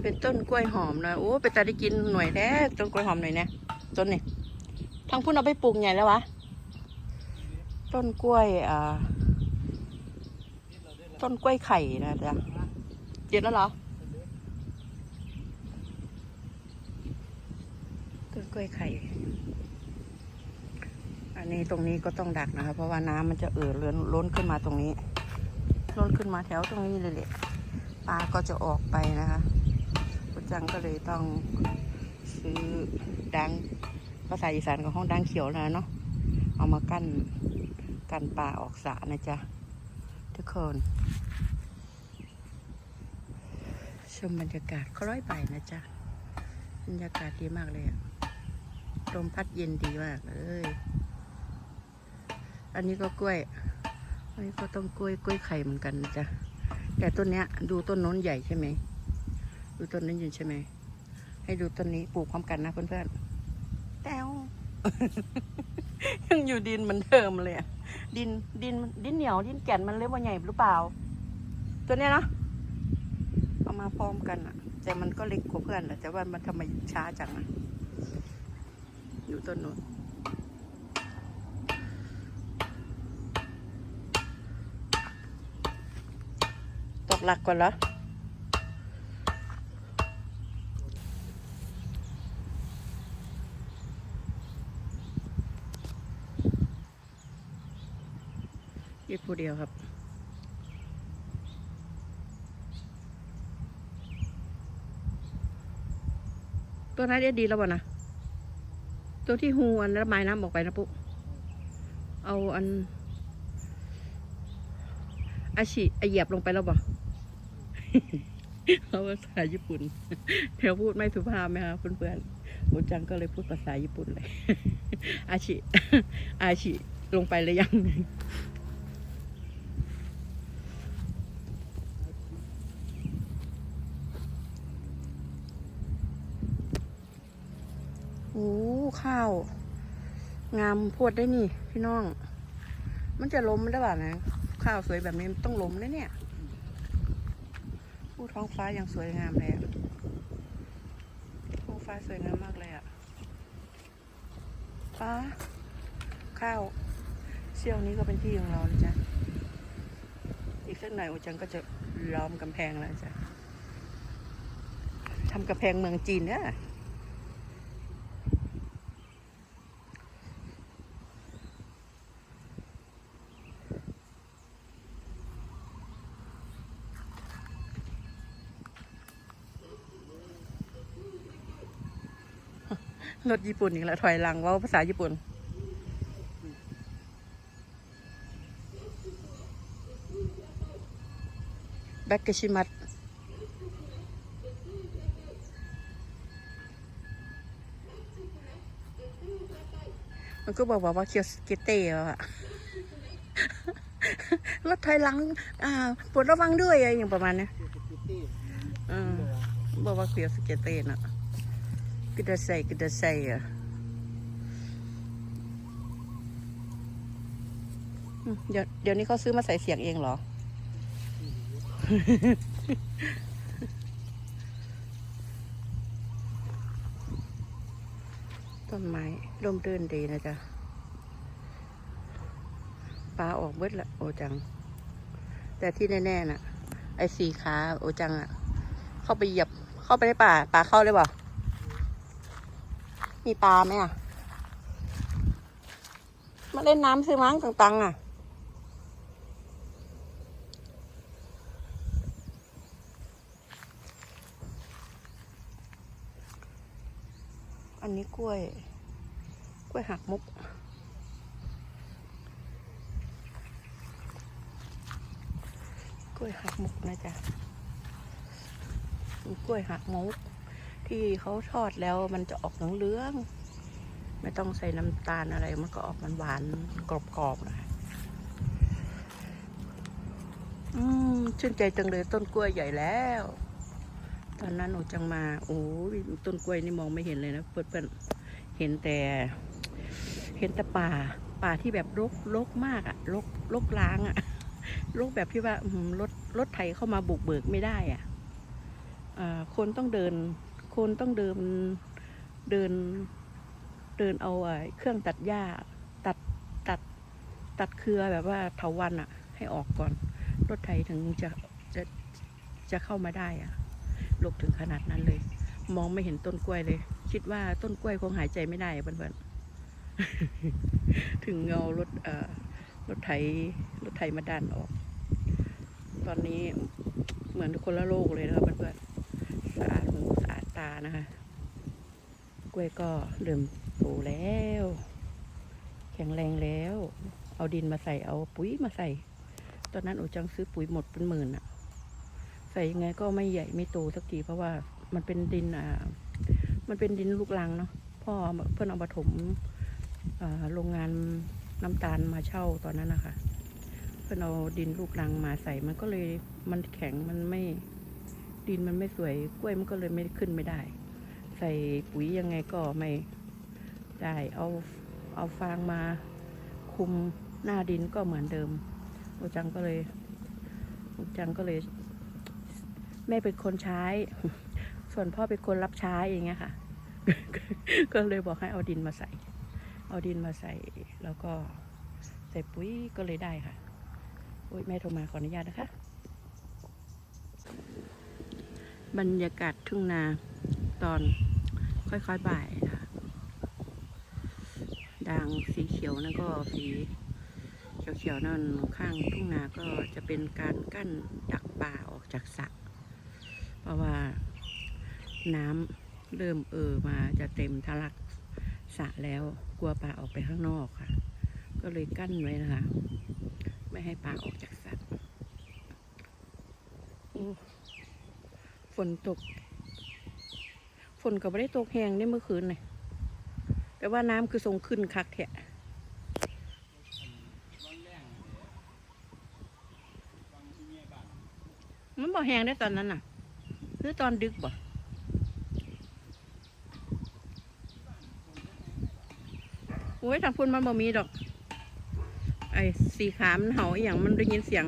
นี้เป็นต้นกล้วยหอมนะโอ้เป็นตาได้กินหน่วยแท้ต้นกล้วยหอมหน่อยนะต้นนี่ทางพุ่นเอาไปปลูกใหญ่แล้ววะต้นกล้วยอ่าต้นกล้วยไข่นะจ๊ะเจ็ดแล้วเหรอต้นกล้วยไข่ อันนี้ตรงนี้ก็ต้องดักนะคะเพราะว่าน้ำมันจะเอ่อเล้นล้นขึ้นมาตรงนี้ล้นขึ้นมาแถวตรงนี้เลยแหละปลาก็จะออกไปนะคะ จังก็เลยต้องซื้อดังภาษาอีสานของห้องดังเขียวนะเนาะเอามากั้นกันปลาออกสระนะจ๊ะ ทุกคน ชมบรรยากาศคล้อยไปนะจ๊ะ บรรยากาศดีมากเลยอะลมพัดเย็นดีมากเลยอันนี้ก็กล้วย อันนี้ก็ต้องกล้วยกล้วยไข่เหมือนกันนะจ๊ะ แต่ต้นเนี้ย ดูต้นโน้นใหญ่ใช่ไหม ดูต้นนั้นอยู่ใช่ไหม ให้ดูต้นนี้ปลูกพร้อมกันนะเพื่อนๆแต้วยังอยู่ดินเหมือนเดิมเลยอะดินดินดินเหนียวดินแก่นมันเล็กว่าใหญ่หรือเปล่า ตัวเนี้ยนะเอามาพร้อมกันอะแต่มันก็เล็กกว่าเพื่อนแหละแต่ว่ามันทำไมช้าจังอะอยู่ต้นโน้นตกหลักก่อนเหรอ ยืดผู้เดียวครับตัวนั้นได้ดีแล้วบ่นะตัวที่หูอันระบายน้ำออกไปนะปุ๊เอาอันอาชิอาเหยียบลงไปแล้วบ่เขาภาษาญี่ปุ่นเดี๋ยวพูดไม่สุภาพไหมคะเพื่อนๆโอจังก็เลยพูดภาษาญี่ปุ่นเลย อาชิ อาชิลงไปเลยยัง โอ้ข้าว งามพวดได้นี่ พี่น้อง มันจะล้มได้ป่ะนะ ข้าวสวยแบบนี้ต้องล้มนะเนี่ยผู้ท้องฟ้ายังสวยงามเลยท้องฟ้าสวยงามมากเลยอะฟ้า ข้าวเซี่ยวนี้ก็เป็นที่ของเรานะจ๊ะอีกสักหน่อยโอจังก็จะล้อมกำแพงแล้วจ้ะทำกำแพงเมืองจีนเนี่ย รถญี่ปุ่นอีกแล้วถอยหลังว่าภาษาญี่ปุ่น แบ็กเกชิมัตมันก็บอกว่าเคียวสเกเต้อะรถถอยหลัง อ่าปวดระวังด้วยอะไรอย่างประมาณเนี้ยอืมบอกว่าเคียวสเกเต้น่ะ กิดาไซกิดาไซอะเดี๋ยวเดี๋ยวนี้เขาซื้อมาใส่เสียงเองเหรอ ต้นไม้ร่มรื่นดีนะจ๊ะปลาออกเบิดละโอจัง แต่ที่แน่ๆน่ะ ไอ้สีขาโอจังอะ เข้าไปเหยียบเข้าไปในป่าป่าเข้าเลยเปล่า มีปลาไหมอะ มาเล่นน้ำซื้อมั้งต่างๆ อะ อันนี้กล้วย กล้วยหักมุกกล้วยหักมุกนะจ๊ะกล้วยหักมุก ที่เขาทอดแล้วมันจะออกเหลืองๆไม่ต้องใส่น้ำตาลอะไรมันก็ออกมันหวานกรอบๆนะอืมชื่นใจจังเลยต้นกล้วยใหญ่แล้ว ตอนนั้นหนูจังมาโอ้ยต้นกล้วยนี่มองไม่เห็นเลยนะเพื่อนๆเห็นแต่ เห็นแต่ป่า ป่าที่แบบรกรกมากอะรกรกล้างอะรกแบบที่ว่ารถรถไถเข้ามาบุกเบิกไม่ได้อะอ่าคนต้องเดิน คนต้องเดินเดินเดินเอาไอเครื่องตัดหญ้าตัดตัดตัดเครือแบบว่าเถาวันอะให้ออกก่อน รถไถถึงจะจะจะเข้ามาได้อะลกถึงขนาดนั้นเลย มองไม่เห็นต้นกล้วยเลย คิดว่าต้นกล้วยคงหายใจไม่ได้อะเพื่อนๆถึงเงารถเอ่อรถไถรถไถมาดันออก ตอนนี้เหมือนคนละโลกเลยนะครับเพื่อนๆสะอาดหูสะอานะคะ กล้วยก็เริ่มโตแล้ว แข็งแรงแล้ว เอาดินมาใส่เอาปุ๋ยมาใส่ ตอนนั้นโอจังซื้อปุ๋ยหมดเป็นหมื่นอะใส่ยังไงก็ไม่ใหญ่ไม่โตสักทีเพราะว่ามันเป็นดินอ่า มันเป็นดินลูกรังเนาะพ่อเพื่อนเอามาถมโรงงานน้ำตาลมาเช่าตอนนั้นนะคะเพื่อนเอาดินลูกรังมาใส่มันก็เลยมันแข็งมันไม่ ดินมันไม่สวยกล้วยมันก็เลยไม่ขึ้นไม่ได้ ใส่ปุ๋ยยังไงก็ไม่ได้เอาเอาฟางมาคุมหน้าดินก็เหมือนเดิมโอจังก็เลยโอจังก็เลย แม่เป็นคนใช้ ส่วนพ่อเป็นคนรับใช้อย่างเงี้ยค่ะ ก็เลยบอกให้เอาดินมาใส่ เอาดินมาใส่แล้วก็ใส่ปุ๋ยก็เลยได้ค่ะโอ้ยแม่โทรมาขออนุญาตนะคะ บรรยากาศทุ่งนาตอนค่อยๆบ่ายนะคะด่างสีเขียวนั่นก็สีเขียวๆนั่นข้างทุ่งนาก็จะเป็นการกั้นดักปลาออกจากสระเพราะว่าน้ำเริ่มเอ่อมาจะเต็มทะลักสระแล้วกลัวปลาออกไปข้างนอกค่ะ ก็เลยกั้นไว้นะคะ ไม่ให้ปลาออกจากสระ นตก ฝนก็ไม่ได้ตกแหงได้เมื่อคืนเลยแต่ว่าน้ำคือทรงขึ้นคักแทะมันบ่แหงได้ตอนนั้นน่ะ หรือตอนดึกบ่โอ้ยทางพุ่นมันบ่มีดอก ไอ้สีขามนเห่าอย่างมันได้ยินเสียง